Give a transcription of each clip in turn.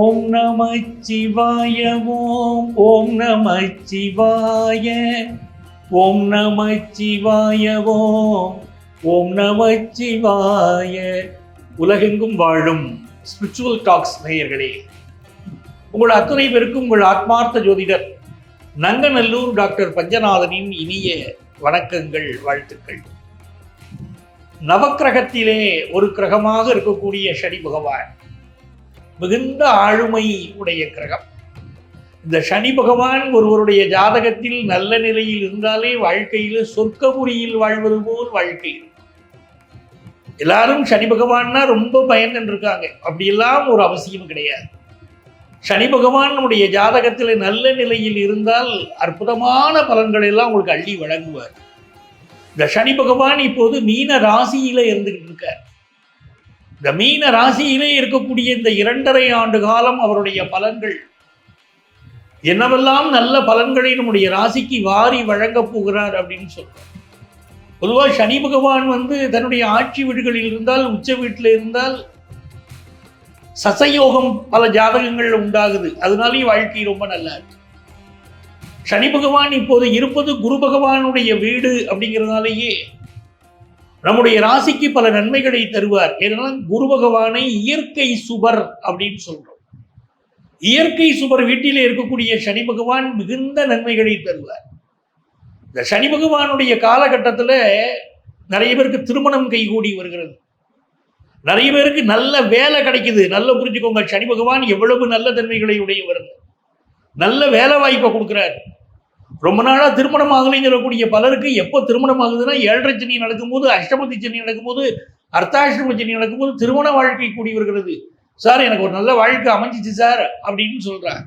ஓம் நம சிவாய ஓம் ஓம் நம சிவாய ஓம் நம சிவாய ஓம் ஓம் நம சிவாய. உலகெங்கும் வாழும் ஸ்பிரிச்சுவல் டாக்ஸ் நேயர்களே உங்கள் அத்தனை பேருக்கும் உங்கள் ஆத்மார்த்த ஜோதிடர் நங்கநல்லூர் டாக்டர் பஞ்சநாதனின் இனிய வணக்கங்கள் வாழ்த்துக்கள். நவக்கிரகத்திலே ஒரு கிரகமாக இருக்கக்கூடிய சனி பகவான் மிகுந்த ஆளுமை உடைய கிரகம். இந்த சனி பகவான் ஒருவருடைய ஜாதகத்தில் நல்ல நிலையில் இருந்தாலே வாழ்க்கையில் சொர்க்கபுரியில் வாழ்வது போல் வாழ்க்கை. எல்லாரும் சனி பகவான்னா ரொம்ப பயந்துட்டு இருக்காங்க. அப்படியெல்லாம் ஒரு அவசியம் கிடையாது. சனி பகவான் நம்முடைய ஜாதகத்தில் நல்ல நிலையில் இருந்தால் அற்புதமான பலன்களை எல்லாம் உங்களுக்கு அள்ளி வழங்குவார். இந்த சனி பகவான் இப்போது மீன ராசியில இருந்துகிட்டு இருக்கார். இந்த மீன ராசியிலே இருக்கக்கூடிய இந்த இரண்டரை ஆண்டு காலம் அவருடைய பலன்கள். என்னவெல்லாம் நல்ல பலன்களை நம்முடைய ராசிக்கு வாரி வழங்கப் போகிறார் அப்படின்னு சொல்றார். பொதுவாக சனி பகவான் வந்து தன்னுடைய ஆட்சி வீடுகளில் இருந்தால் உச்ச வீட்டில் இருந்தால் சசயோகம் பல ஜாதகங்கள் உண்டாகுது. அதனாலேயும் வாழ்க்கை ரொம்ப நல்லா இருக்கு. சனி பகவான் இப்போது இருப்பது குரு பகவானுடைய வீடு அப்படிங்கிறதுனாலேயே நம்முடைய ராசிக்கு பல நன்மைகளை தருவார். ஏன்னா குரு பகவானை இயற்கை சுபர் அப்படின்னு சொல்றோம். இயற்கை சுபர் வீட்டிலே இருக்கக்கூடிய சனி பகவான் மிகுந்த நன்மைகளை தருவார். இந்த சனி பகவானுடைய காலகட்டத்தில் நிறைய பேருக்கு திருமணம் கைகூடி வருகிறது. நிறைய பேருக்கு நல்ல வேலை கிடைக்குது. நல்ல புரிஞ்சுக்கோங்க சனி பகவான் எவ்வளவு நல்ல தன்மைகளை வருது நல்ல வேலை வாய்ப்பை கொடுக்குறாரு. ரொம்ப நாளாக திருமணம் ஆகலைன்னு சொல்லக்கூடிய பலருக்கு எப்போ திருமணம் ஆகுதுன்னா ஏழரை சனி நடக்கும்போது அஷ்டமதி சனி நடக்கும்போது அர்த்தாஷ்டம சனி நடக்கும்போது திருமண வாழ்க்கை கூடி வருகிறது. சார் எனக்கு ஒரு நல்ல வாழ்க்கை அமைஞ்சிச்சு சார் அப்படின்னு சொல்றாங்க.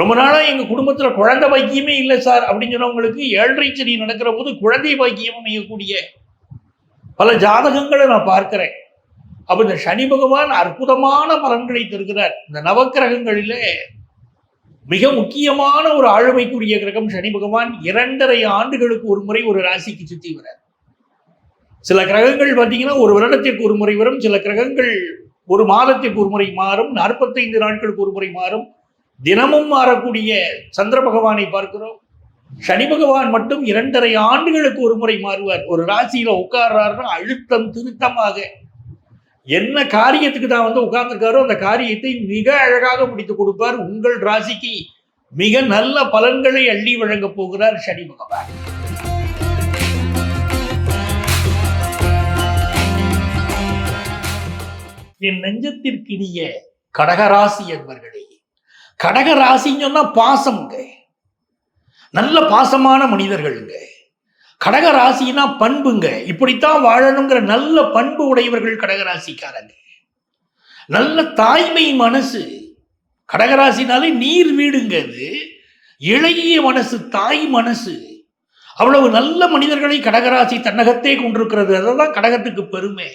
ரொம்ப நாளாக எங்கள் குடும்பத்தில் குழந்தை பாக்கியமே இல்லை சார் அப்படின்னு சொன்னவங்களுக்கு ஏழரை சனி நடக்கிற போது குழந்தை பாக்கியம் அமையக்கூடிய பல ஜாதகங்களை நான் பார்க்கிறேன். அப்போ இந்த சனி பகவான் அற்புதமான பலன்களை தருகிறார். இந்த நவக்கிரகங்களிலே மிக முக்கியமான ஒரு ஆளுமைக்குரிய கிரகம் சனி பகவான் இரண்டரை ஆண்டுகளுக்கு ஒரு முறை ஒரு ராசிக்கு சுத்தி வரார் சில கிரகங்கள் பார்த்தீங்கன்னா ஒரு வருடத்திற்கு ஒரு முறை வரும் சில கிரகங்கள் ஒரு மாதத்திற்கு ஒரு முறை மாறும் நாற்பத்தைந்து நாட்களுக்கு ஒரு முறை மாறும். தினமும் மாறக்கூடிய சந்திர பகவானை பார்க்கிறோம். சனி பகவான் மட்டும் இரண்டரை ஆண்டுகளுக்கு ஒரு முறை மாறுவார். ஒரு ராசியில உட்கார்றாருன்னா அழுத்தம் திருத்தமாக என்ன காரியத்துக்கு தான் வந்து உட்கார்ந்துருக்காரோ அந்த காரியத்தை மிக அழகாக முடித்து கொடுப்பார். உங்கள் ராசிக்கு மிக நல்ல பலன்களை அள்ளி வழங்கப் போகிறார் சனி பகவான். என் நெஞ்சத்திற்கினிய கடகராசி என்பர்களே கடகராசின்னு சொன்னா பாசம்ங்க. நல்ல பாசமான மனிதர்களுங்க. கடகராசினா பண்புங்க. இப்படித்தான் வாழணுங்கிற நல்ல பண்பு உடையவர்கள் கடகராசிக்காரங்க. நல்ல தாய்மை மனசு. கடகராசினாலே நீர் வீடுங்க அது. இளைய மனசு தாய் மனசு. அவ்வளவு நல்ல மனிதர்களை கடகராசி தன்னகத்தே கொண்டிருக்கிறது. அதுதான் கடகத்துக்கு பெருமை.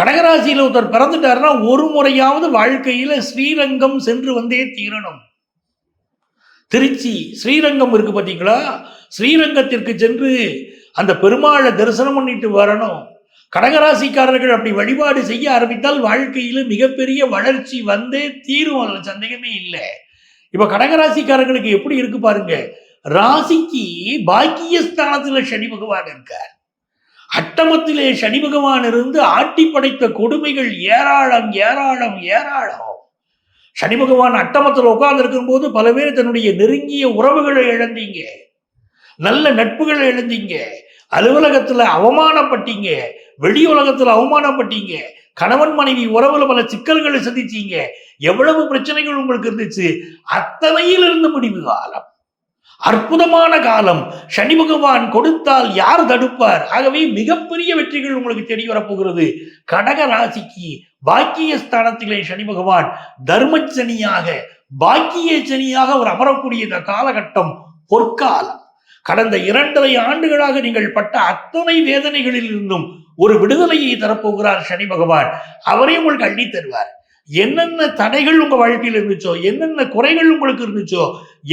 கடகராசியில் ஒருத்தர் பிறந்துட்டாருன்னா ஒரு முறையாவது வாழ்க்கையில் ஸ்ரீரங்கம் சென்று வந்தே தீரணும். திருச்சி ஸ்ரீரங்கம் இருக்கு பார்த்தீங்களா ஸ்ரீரங்கத்திற்கு சென்று அந்த பெருமாளை தரிசனம் பண்ணிட்டு வரணும். கடகராசிக்காரர்கள் அப்படி வழிபாடு செய்ய ஆரம்பித்தால் வாழ்க்கையில மிகப்பெரிய வளர்ச்சி வந்தே தீரும். அதில் சந்தேகமே இல்லை. இப்ப கடகராசிக்காரர்களுக்கு எப்படி இருக்கு பாருங்க? ராசிக்கு பாக்கியஸ்தானத்தில் சனி பகவான் இருக்கார். அட்டமத்திலே சனி பகவான் இருந்து ஆட்டி படைத்த கொடுமைகள் ஏராளம் ஏராளம் ஏராளம். சனி பகவான் அட்டமத்தில் உட்கார்ந்து இருக்கும்போது பல பேர் தன்னுடைய நெருங்கிய உறவுகளை இழந்தீங்க. நல்ல நட்புகளை இழந்தீங்க. அலுவலகத்துல அவமானப்பட்டீங்க. வெளி உலகத்துல அவமானப்பட்டீங்க. கணவன் மனைவி உறவுல பல சிக்கல்களை சந்திச்சீங்க. எவ்வளவு பிரச்சனைகள் உங்களுக்கு இருந்துச்சு? அத்தனையிலிருந்து முடிவு காலம். அற்புதமான காலம். சனி பகவான் கொடுத்தால் யார் தடுப்பார்? ஆகவே மிகப்பெரிய வெற்றிகள் உங்களுக்கு தேடி வரப்போகிறது. கடக ராசிக்கு பாக்கிய ஸ்தானத்திலே சனி பகவான் தர்மச்சனியாக பாக்கிய சனியாக அவர் அமரக்கூடிய இந்த காலகட்டம் பொற்காலம். கடந்த இரண்டரை ஆண்டுகளாக நீங்கள் பட்ட அத்தனை வேதனைகளில் இருந்தும் ஒரு விடுதலையை தரப்போகிறார் சனி பகவான். அவரே உங்களுக்கு அள்ளி தருவார். என்னென்ன தடைகள் உங்க வாழ்க்கையில் இருந்துச்சோ என்னென்ன குறைகள் உங்களுக்கு இருந்துச்சோ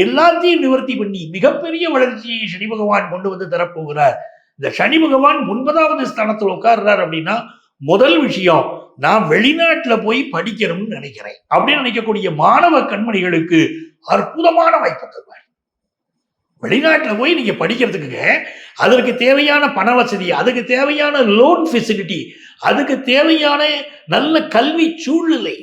எல்லாத்தையும் நிவர்த்தி பண்ணி மிகப்பெரிய வளர்ச்சியை சனி பகவான் கொண்டு வந்து தரப்போகிறார். இந்த சனி பகவான் ஒன்பதாவது ஸ்தானத்தில் உட்கார்றார் அப்படின்னா முதல் விஷயம் நான் வெளிநாட்டில் போய் படிக்கணும்னு நினைக்கிறேன் அப்படின்னு நினைக்கக்கூடிய மாணவ கண்மணிகளுக்கு அற்புதமான வாய்ப்பு தருவார். வெளிநாட்டில் போய் நீங்கள் படிக்கிறதுக்குங்க அதற்கு தேவையான பண வசதி அதுக்கு தேவையான லோன் ஃபெசிலிட்டி அதுக்கு தேவையான நல்ல கல்வி சூழ்நிலை.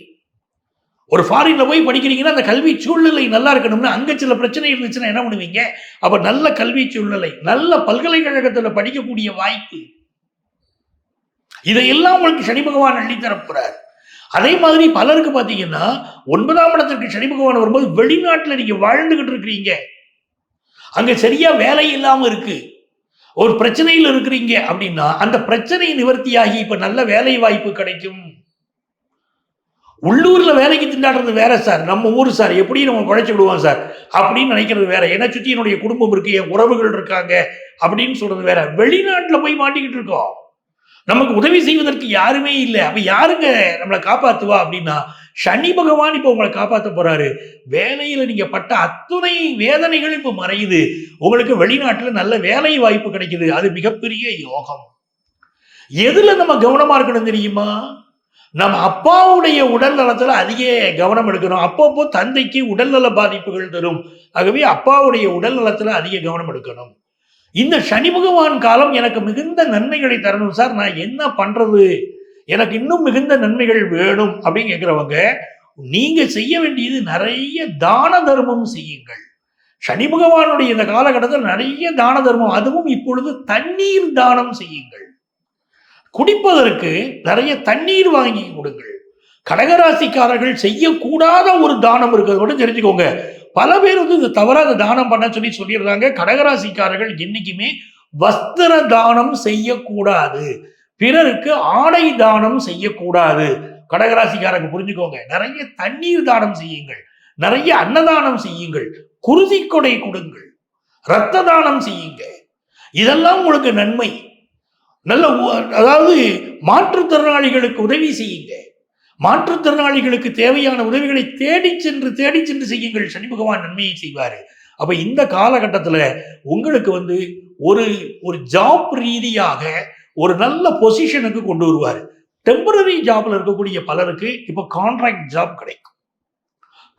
ஒரு ஃபாரின்ல போய் படிக்கிறீங்கன்னா அந்த கல்வி சூழ்நிலை நல்லா இருக்கணும்னு அங்கே சில பிரச்சனை இருந்துச்சுன்னா என்ன பண்ணுவீங்க? அப்போ நல்ல கல்வி சூழ்நிலை நல்ல பல்கலைக்கழகத்தில் படிக்கக்கூடிய வாய்ப்பு. இதையெல்லாம் உங்களுக்கு சனி பகவான் அள்ளித்தரப்புறார் அதே மாதிரி பலருக்கு பார்த்தீங்கன்னா ஒன்பதாம் இடத்திற்கு சனி பகவான் வரும்போது வெளிநாட்டில் நீங்க வாழ்ந்துகிட்டு இருக்கிறீங்க. அங்க சரியா வேலை இல்லாமல் இருக்கு. ஒரு பிரச்சனையில் இருக்கிறீங்க அப்படின்னா அந்த பிரச்சனை நிவர்த்தியாகி இப்ப நல்ல வேலை வாய்ப்பு கிடைக்கும். உள்ளூர்ல வேலைக்கு திண்டாடுறது வேற சார். நம்ம ஊர் சார். எப்படி நம்ம குழைச்சி விடுவோம் சார். அப்படின்னு நினைக்கிறது வேற. என்னை சுத்தி என்னுடைய குடும்பம் இருக்கு என் உறவுகள் இருக்காங்க அப்படின்னு சொல்றது வேற. வெளிநாட்டுல போய் மாட்டிக்கிட்டு இருக்கோம். நமக்கு உதவி செய்வதற்கு யாருமே இல்லை. அப்ப யாருங்க நம்மளை காப்பாத்துவா அப்படின்னா சனி பகவான் இப்ப உங்களை காப்பாற்ற போறாரு. வேலையில நீங்க பட்ட அத்துணை வேதனைகள் இப்ப மறையுது. உங்களுக்கு வெளிநாட்டுல நல்ல வேலை வாய்ப்பு கிடைக்குது. அது மிகப்பெரிய யோகம். எதுல நம்ம கவனமா இருக்கணும் தெரியுமா? நம்ம அப்பாவுடைய உடல் நலத்துல அதிக கவனம் எடுக்கணும். அப்பப்போ தந்தைக்கு உடல்நல பாதிப்புகள் தரும். ஆகவே அப்பாவுடைய உடல் நலத்துல அதிக கவனம் எடுக்கணும். இந்த சனி பகவான் காலம் எனக்கு மிகுந்த நன்மைகளை தரணும். சார் நான் என்ன பண்றது? எனக்கு இன்னும் மிகுந்த நன்மைகள் வேணும் அப்படின்னு கேட்குறவங்க நீங்க செய்ய வேண்டியது நிறைய தான தர்மம் செய்யுங்கள். சனி பகவானுடைய இந்த காலகட்டத்தில் நிறைய தான தர்மம் அதுவும் இப்பொழுது தண்ணீர் தானம் செய்யுங்கள். குடிப்பதற்கு நிறைய தண்ணீர் வாங்கி கொடுங்கள். கடகராசிக்காரர்கள் செய்யக்கூடாத ஒரு தானம் இருக்கிறது மட்டும் தெரிஞ்சுக்கோங்க. பல பேர் வந்து இந்த தவறாக தானம் பண்ண சொல்லி சொல்லிடுறாங்க கடகராசிக்காரர்கள் என்னைக்குமே வஸ்திர தானம் செய்யக்கூடாது. பிறருக்கு ஆடை தானம் செய்யக்கூடாது. கடகராசிக்காரங்க புரிஞ்சுக்கோங்க. நிறைய தண்ணீர் தானம் செய்யுங்கள். நிறைய அன்னதானம் செய்யுங்கள். குருதி கொடை கொடுங்கள். இரத்த தானம் செய்யுங்க இதெல்லாம் உங்களுக்கு நன்மை. நல்ல அதாவது மாற்றுத்திறனாளிகளுக்கு உதவி செய்யுங்க மாற்றுத்திறனாளிகளுக்கு தேவையான உதவிகளை தேடி சென்று தேடி சென்று செய்யுங்கள். சனி பகவான் நன்மையை செய்வாரு. அப்போ இந்த காலகட்டத்தில் உங்களுக்கு வந்து ஒரு ஒரு ஜாப் ரீதியாக ஒரு நல்ல பொசிஷனுக்கு கொண்டு வருவார். டெம்பரரி ஜாப்ல இருக்கக்கூடிய பலருக்கு இப்போ கான்ட்ராக்ட் ஜாப் கிடைக்கும்.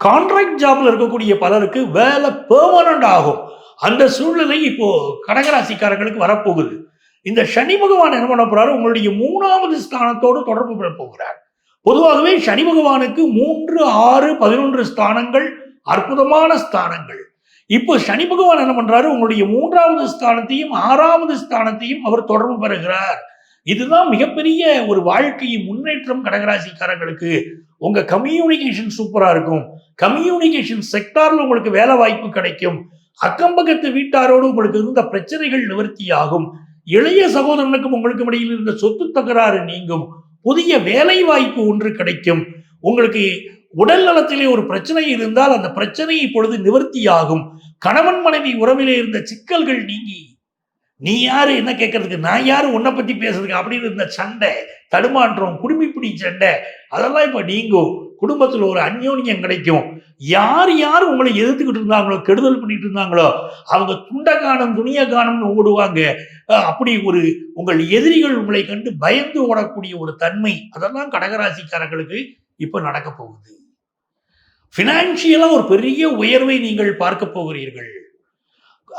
கான்ட்ராக்ட் ஜாப்ல இருக்கக்கூடிய பலருக்கு வேலை பெர்மனண்ட் ஆகும். அந்த சூழ்நிலை இப்போ கடகராசிக்காரங்களுக்கு வரப்போகுது. இந்த சனி பகவான் என்ன பண்ண போறாரு? உங்களுடைய மூணாவது ஸ்தானத்தோடு தொடர்பு பெற போகிறார். பொதுவாகவே சனி பகவானுக்கு மூன்று ஆறு பதினொன்று ஸ்தானங்கள் அற்புதமான ஸ்தானங்கள். இப்போ சனி பகவான் என்ன பண்றாரு? உங்களுடைய மூன்றாவது ஸ்தானத்தையும் ஆறாவது ஸ்தானத்தையும் அவர் தொடர்பு பெறுகிறார். இதுதான் மிகப்பெரிய ஒரு வாழ்க்கையின் முன்னேற்றம் கடகராசிக்காரங்களுக்கு உங்க கம்யூனிகேஷன் சூப்பரா இருக்கும். கம்யூனிகேஷன் செக்டார்ல உங்களுக்கு வேலை வாய்ப்பு கிடைக்கும். அக்கம் பக்கத்து வீட்டாரோடு உங்களுக்கு இருந்த பிரச்சனைகள் நிவர்த்தியாகும். இளைய சகோதரனுக்கும் உங்களுக்கும் இடையில் இருந்த சொத்து தகராறு நீங்கும். புதிய வேலை வாய்ப்பு ஒன்று கிடைக்கும். உங்களுக்கு உடல் நலத்திலே ஒரு பிரச்சனை இருந்தால் அந்த பிரச்சனை இப்பொழுது நிவர்த்தியாகும். கணவன் மனைவி உறவிலே இருந்த சிக்கல்கள் நீங்கி நீ யாரு? என்ன கேட்கறதுக்கு நான் யாரு? உன்னை பத்தி பேசுறதுக்கு அப்படின்னு இருந்த சண்டை தடுமாற்றம் குடும்பிப்பிடி சண்டை அதெல்லாம் இப்ப நீங்கும். குடும்பத்தில் ஒரு அந்யோன்யம் கிடைக்கும். யார் யார் உங்களை எதிர்த்துக்கிட்டு இருந்தாங்களோ கெடுதல் பண்ணிட்டு இருந்தாங்களோ அவங்க துண்ட காணம் துணிய காணம்னு ஓடுவாங்க. அப்படி ஒரு உங்கள் எதிரிகள் உங்களை கண்டு பயந்து ஓடக்கூடிய ஒரு தன்மை அதெல்லாம் கடகராசிக்காரர்களுக்கு இப்ப நடக்க போகுது. பினான்சியலா ஒரு பெரிய உயர்வை நீங்கள் பார்க்க போகிறீர்கள்.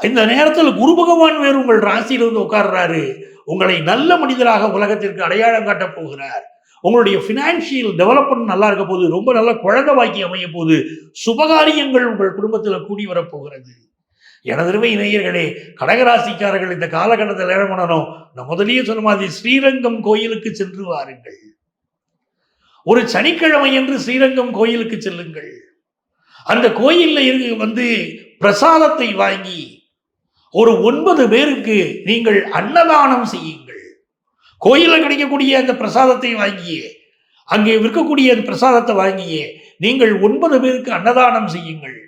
இந்த நேரத்தில் குரு பகவான் வேறு உங்கள் ராசியிலிருந்து வந்து உட்கார்றாரு. உங்களை நல்ல மனிதராக உலகத்திற்கு அடையாளம் காட்டப் போகிறார். உங்களுடைய ஃபினான்ஷியல் டெவலப்மெண்ட் நல்லா இருக்க போது ரொம்ப நல்ல குழந்தை வாக்கி அமைய போது சுபகாரியங்கள் உங்கள் குடும்பத்தில் கூடி வரப்போகிறது. எனதருமை இணையர்களே கடகராசிக்காரர்கள் இந்த காலகட்டத்தில் என்ன பண்ணணும்? நான் முதலியே சொன்ன மாதிரி ஸ்ரீரங்கம் கோயிலுக்கு சென்று வாருங்கள். ஒரு சனிக்கிழமை என்று ஸ்ரீரங்கம் கோயிலுக்கு செல்லுங்கள். அந்த கோயில்ல இருந்து வந்து பிரசாதத்தை வாங்கி ஒரு ஒன்பது பேருக்கு நீங்கள் அன்னதானம் செய்யுங்கள். கோயிலில் கிடைக்கக்கூடிய அந்த பிரசாதத்தை வாங்கியே அங்கே விற்கக்கூடிய அந்த பிரசாதத்தை வாங்கியே நீங்கள் ஒன்பது பேருக்கு அன்னதானம் செய்யுங்கள்.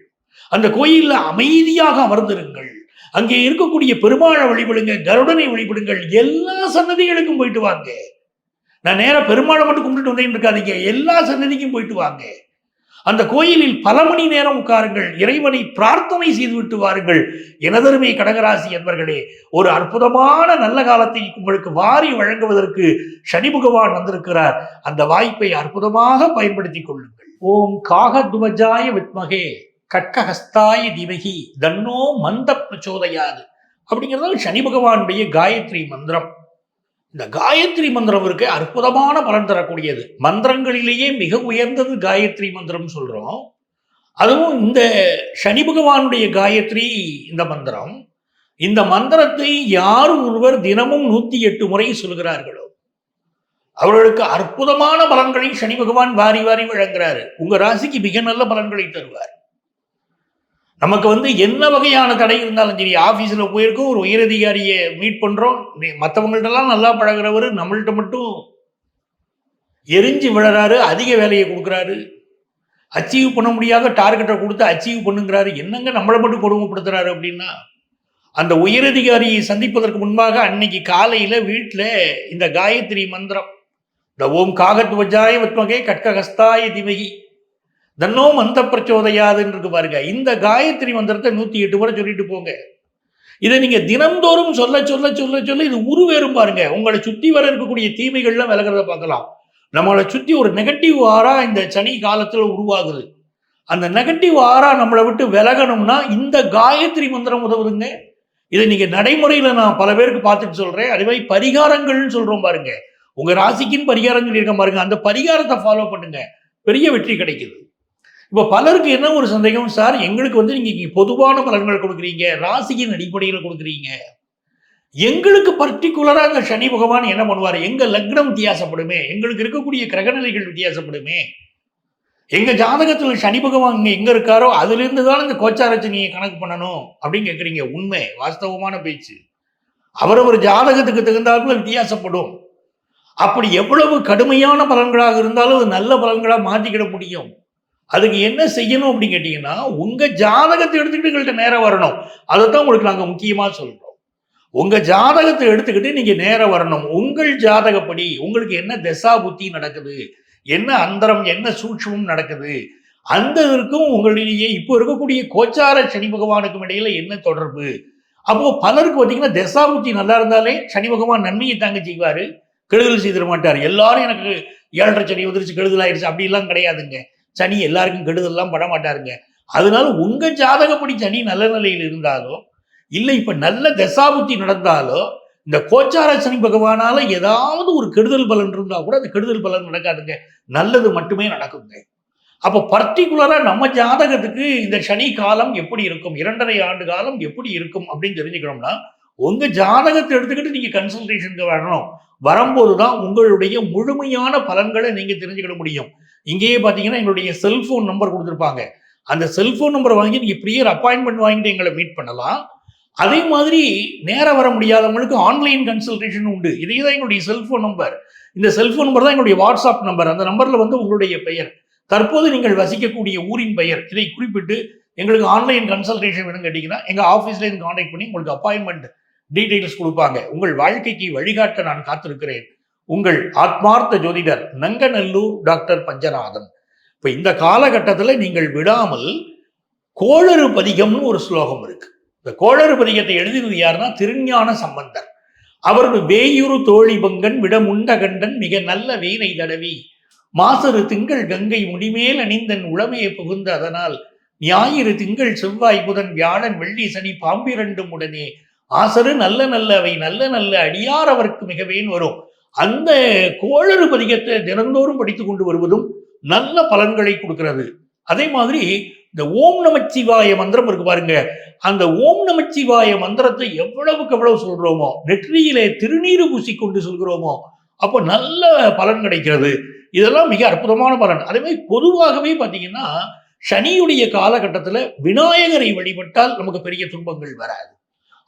அந்த கோயிலில் அமைதியாக அமர்ந்திருங்கள். அங்கே இருக்கக்கூடிய பெருமாளை வழிபடுங்க கருடனை வழிபடுங்கள் எல்லா சன்னதிகளுக்கும் போயிட்டு வாங்க. நான் நேராக பெருமாளை மட்டும் கும்பிட்டுட்டு வந்தேன்னு இருக்காதீங்க எல்லா சன்னதிக்கும் போயிட்டு வாங்க. அந்த கோயிலில் பல மணி நேரம் உட்காருங்கள். இறைவனை பிரார்த்தனை செய்துவிட்டு வாருங்கள். எனதருமை கடகராசி என்பர்களே ஒரு அற்புதமான நல்ல காலத்தை உங்களுக்கு வாரி வழங்குவதற்கு சனி பகவான் வந்திருக்கிறார். அந்த வாய்ப்பை அற்புதமாக பயன்படுத்திக் கொள்ளுங்கள். ஓம் காகத்வஜாய வித்மகே. கட்கஹஸ்தாய திமகி. தன்னோ மந்த பிரச்சோதயாது. அப்படிங்கிறது சனி பகவானுடைய காயத்ரி மந்திரம். இந்த காயத்ரி மந்திரம் இருக்கு அற்புதமான பலன் தரக்கூடியது. மந்திரங்களிலேயே மிக உயர்ந்தது காயத்ரி மந்திரம் சொல்கிறோம் அதுவும் இந்த சனி பகவானுடைய காயத்ரி இந்த மந்திரம். இந்த மந்திரத்தை யார் ஒருவர் தினமும் நூற்றி எட்டு முறை சொல்கிறார்களோ அவர்களுக்கு அற்புதமான பலன்களை சனி பகவான் வாரி வாரி வழங்குறாரு. உங்கள் ராசிக்கு மிக நல்ல பலன்களை தருவார். நமக்கு வந்து என்ன வகையான தடை இருந்தாலும் சரி ஆஃபீஸில் போயிருக்கோம் ஒரு உயரதிகாரியை மீட் பண்ணுறோம் மற்றவங்கள்ட்டெல்லாம் நல்லா பழகுறவர் நம்மள்ட்ட மட்டும் எரிஞ்சு விழறாரு அதிக வேலையை கொடுக்குறாரு. அச்சீவ் பண்ண முடியாத டார்கெட்டை கொடுத்து அச்சீவ் பண்ணுங்கிறாரு. என்னங்க நம்மளை மட்டும் கொடுமைப்படுத்துறாரு அப்படின்னா? அந்த உயரதிகாரியை சந்திப்பதற்கு முன்பாக அன்னைக்கு காலையில் வீட்டில் இந்த காயத்ரி மந்திரம் இந்த ஓம் காகத் வஜாய வத்மகே கட்கஹஸ்தாய திமகி. தன்னோ மந்த பிரச்சோதையாதுன்னு இருக்கு பாருங்க. இந்த காயத்ரி மந்திரத்தை நூத்தி எட்டு முறை சொல்லிட்டு போங்க. இதை நீங்க தினந்தோறும் சொல்ல சொல்ல சொல்ல சொல்ல இது உருவேறும் பாருங்க. உங்களை சுத்தி வர இருக்கக்கூடிய தீமைகள்லாம் விலகிறத பார்க்கலாம். நம்மளை சுத்தி ஒரு நெகட்டிவ் ஆரா இந்த சனி காலத்துல உருவாகுது. அந்த நெகட்டிவ் ஆரா நம்மளை விட்டு விலகணும்னா இந்த காயத்ரி மந்திரம் உதவுதுங்க. இதை நீங்க நடைமுறையில நான் பல பேருக்கு பார்த்துட்டு சொல்றேன். அதே மாதிரி பரிகாரங்கள்னு சொல்றோம் பாருங்க. உங்க ராசிக்குன்னு பரிகாரம் சொல்லியிருக்க பாருங்க. அந்த பரிகாரத்தை ஃபாலோ பண்ணுங்க. பெரிய வெற்றி கிடைக்குது. இப்போ பலருக்கு என்ன ஒரு சந்தேகம்? சார் எங்களுக்கு வந்து நீங்க பொதுவான பலன்கள் கொடுக்குறீங்க ராசியின் அடிப்படையில் கொடுக்குறீங்க. எங்களுக்கு பர்டிகுலரா அந்த சனி பகவான் என்ன பண்ணுவார்? எங்க லக்னம் வித்தியாசப்படுமே எங்களுக்கு இருக்கக்கூடிய கிரகநிலைகள் வித்தியாசப்படுமே. எங்க ஜாதகத்துல சனி பகவான் இங்க எங்க இருக்காரோ அதுல இருந்து தான் இந்த கோச்சாரச்சனையை கணக்கு பண்ணணும் அப்படின்னு கேக்குறீங்க. உண்மை வாஸ்தவமான பேச்சு. அவரவர் ஜாதகத்துக்கு தகுந்தாப்புல வித்தியாசப்படும். அப்படி எவ்வளவு கடுமையான பலன்களாக இருந்தாலும் அது நல்ல பலன்களா மாத்திக்கிட முடியும். அதுக்கு என்ன செய்யணும் அப்படின்னு கேட்டீங்கன்னா உங்க ஜாதகத்தை எடுத்துக்கிட்டு எங்கள்கிட்ட நேரம் வரணும். அதை தான் உங்களுக்கு நாங்கள் முக்கியமா சொல்றோம். உங்க ஜாதகத்தை எடுத்துக்கிட்டு நீங்க நேரம் வரணும். உங்கள் ஜாதகப்படி உங்களுக்கு என்ன தசா புத்தி நடக்குது? என்ன அந்தரம் என்ன சூட்சமும் நடக்குது? அந்த இருக்கும் உங்களிடையே இப்போ இருக்கக்கூடிய கோச்சார சனி பகவானுக்கும் இடையில என்ன தொடர்பு? அப்போ பலருக்கு பார்த்தீங்கன்னா தசாபுத்தி நல்லா இருந்தாலே சனி பகவான் நன்மையை தாங்க செய்வாரு. கெடுதல் செய்திட மாட்டார். எல்லாரும் எனக்கு ஏழரை சனி உதிரிச்சு கெடுதல் ஆயிடுச்சு அப்படிலாம் கிடையாதுங்க. சனி எல்லாருக்கும் கெடுதல்லாம் பட மாட்டாருங்க. அதனால உங்க ஜாதகப்படி சனி நல்ல நிலையில் இருந்தாலோ இல்லை இப்ப நல்ல தசாபுத்தி நடந்தாலோ இந்த கோச்சார சனி பகவானால ஏதாவது ஒரு கெடுதல் பலன் இருந்தா கூட அந்த கெடுதல் பலன் நடக்காதுங்க. நல்லது மட்டுமே நடக்குங்க. அப்போ பர்டிகுலராக நம்ம ஜாதகத்துக்கு இந்த சனி காலம் எப்படி இருக்கும் இரண்டரை ஆண்டு காலம் எப்படி இருக்கும் அப்படின்னு தெரிஞ்சுக்கணும்னா உங்க ஜாதகத்தை எடுத்துக்கிட்டு நீங்க கன்சல்டேஷனுக்கு வரணும். வரும்போது தான் உங்களுடைய முழுமையான பலன்களை நீங்க தெரிஞ்சுக்கிட முடியும். இங்கேயே பார்த்தீங்கன்னா எங்களுடைய செல்ஃபோன் நம்பர் கொடுத்துருப்பாங்க. அந்த செல்ஃபோன் நம்பர் வாங்கி நீங்கள் ப்ரியர் அப்பாயின்மெண்ட் வாங்கிட்டு எங்களை மீட் பண்ணலாம். அதே மாதிரி நேரம் வர முடியாதவங்களுக்கு ஆன்லைன் கன்சல்டேஷன் உண்டு. இதே தான் எங்களுடைய செல்ஃபோன் நம்பர் இந்த செல்ஃபோன் நம்பர் தான் எங்களுடைய வாட்ஸ்அப் நம்பர் அந்த நம்பரில் வந்து உங்களுடைய பெயர். தற்போது நீங்கள் வசிக்கக்கூடிய ஊரின் பெயர். இதை குறிப்பிட்டு எங்களுக்கு ஆன்லைன் கன்சல்டேஷன் வேணும் கேட்டிங்கன்னா எங்கள் ஆஃபீஸ்லேருந்து காண்டாக்ட் பண்ணி உங்களுக்கு அப்பாயின்மெண்ட் டீட்டெயில்ஸ் கொடுப்பாங்க. உங்கள் வாழ்க்கைக்கு வழிகாட்ட நான் காத்திருக்கிறேன். உங்கள் ஆத்மார்த்த ஜோதிடர் நங்கநல்லூர் டாக்டர் பஞ்சநாதன். இப்ப இந்த காலகட்டத்தில் நீங்கள் விடாமல் கோளறு பதிகம்னு ஒரு ஸ்லோகம் இருக்கு. இந்த கோளறு பதிகத்தை எழுதினது யாருன்னா திருஞான சம்பந்தர். அவரது வேயூரு தோழி பங்கன் விட முண்டகண்டன் மிக நல்ல வீணை தடவி மாசரு திங்கள் கங்கை முடிமேல் அணிந்தன் உளமையை புகுந்த அதனால் ஞாயிறு திங்கள் செவ்வாய் புதன் வியாழன் வெள்ளி சனி பாம்பிரண்டும் உடனே ஆசரு நல்ல நல்ல அவை நல்ல நல்ல அடியார் அவருக்கு மிகவேன் வரும். அந்த கோளறு பதிகத்தை தினந்தோறும் படித்து கொண்டு வருவதும் நல்ல பலன்களை கொடுக்கிறது. அதே மாதிரி இந்த ஓம் நமச்சிவாய மந்திரம் இருக்கு பாருங்க. அந்த ஓம் நமச்சிவாய மந்திரத்தை எவ்வளவுக்கு எவ்வளவு சொல்றோமோ நெற்றியிலே திருநீர் பூசிக்கொண்டு சொல்கிறோமோ அப்போ நல்ல பலன் கிடைக்கிறது. இதெல்லாம் மிக அற்புதமான பலன். அதே மாதிரி பொதுவாகவே பார்த்தீங்கன்னா சனியுடைய காலகட்டத்தில் விநாயகரை வழிபட்டால் நமக்கு பெரிய துன்பங்கள் வராது.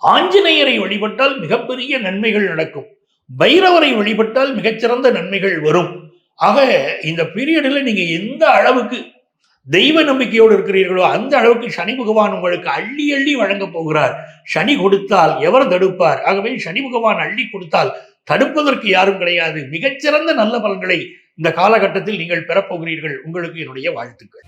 ஆஞ்சநேயரை வழிபட்டால் மிகப்பெரிய நன்மைகள் நடக்கும். பைரவரை வழிபட்டால் மிகச்சிறந்த நன்மைகள் வரும். ஆக இந்த பீரியடில் நீங்க எந்த அளவுக்கு தெய்வ நம்பிக்கையோடு இருக்கிறீர்களோ அந்த அளவுக்கு சனி பகவான் உங்களுக்கு அள்ளி அள்ளி வழங்க போகிறார். சனி கொடுத்தால் எவர் தடுப்பார்? ஆகவே சனி பகவான் அள்ளி கொடுத்தால் தடுப்பதற்கு யாரும் கிடையாது. மிகச்சிறந்த நல்ல பலன்களை இந்த காலகட்டத்தில் நீங்கள் பெறப்போகிறீர்கள் உங்களுக்கு என்னுடைய வாழ்த்துக்கள்.